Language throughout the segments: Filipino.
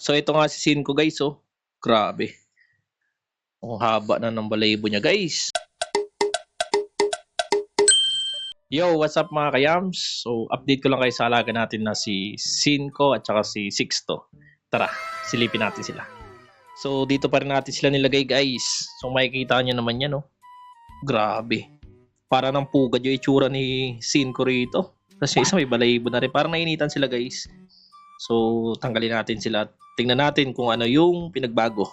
So ito nga si scene ko guys oh. Grabe. Ang haba na ng balayibo niya guys. Yo, what's up mga kayams? So, update ko lang kayo sa alaga natin na si Cinco at saka si Sixto. Tara, silipin natin sila. So, dito pa rin natin sila nilagay guys. So, makikita nyo naman yan, no? Grabe. Para ng pugad yung itsura ni Cinco rito. Kasi isa may balayibo na rin. Parang nainitan sila guys. So, tanggalin natin sila. at Tingnan natin kung ano yung pinagbago.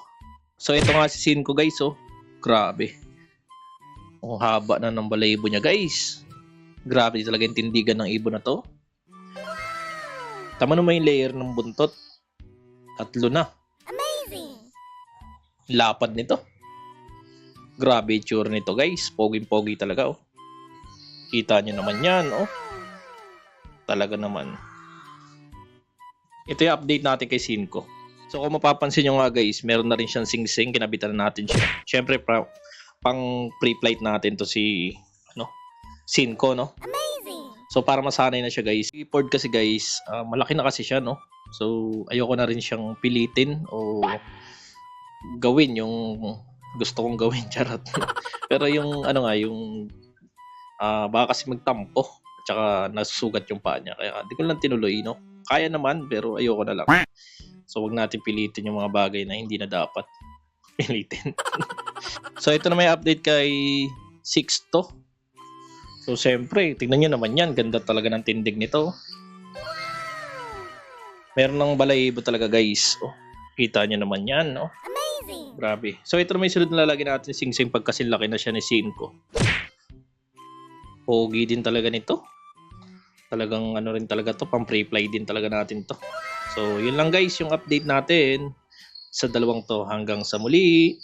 So, ito nga si Cinco guys, oh. Grabe. Ang haba na ng balayibo niya guys. Grabe talaga yung tindigan ng ibon na to. Tama naman yung layer ng buntot. Tatlo na. Amazing! Lapad nito. Grabe yung nito guys. Pogi-pogi talaga oh. Kita nyo naman yan oh. Talaga naman. Ito yung update natin kay Cinco. So kung mapapansin nyo nga guys, meron na rin siyang sing-sing. Kinabitan na natin siya. Siyempre pa, pang pre-flight natin to si ano, Cinco no. Amazing! So para masanay na siya guys. Keyboard kasi guys, ah, malaki na kasi siya no. So ayoko na rin siyang pilitin o gawin yung gusto kong gawin charot. Pero yung ano nga yung ah baka kasi magtampo at saka nasusugat yung paa niya. Kaya di ko lang tinuloy no. Kaya naman pero ayoko na lang. So wag natin pilitin yung mga bagay na hindi na dapat pilitin. so ito na may update kay Sixto. So, siyempre, tignan nyo naman yan. Ganda talaga ng tindig nito. Meron ng balayibo talaga, guys. Oh, kita nyo naman yan, no? Amazing! Grabe. So, ito na may sunod na lalagay natin sing sing pagkasilaki na siya ni Cinco. Pogi din talaga nito. Talagang ano rin talaga to, pang pre-fly din talaga natin to. So, yun lang guys, yung update natin sa dalawang to. Hanggang sa muli.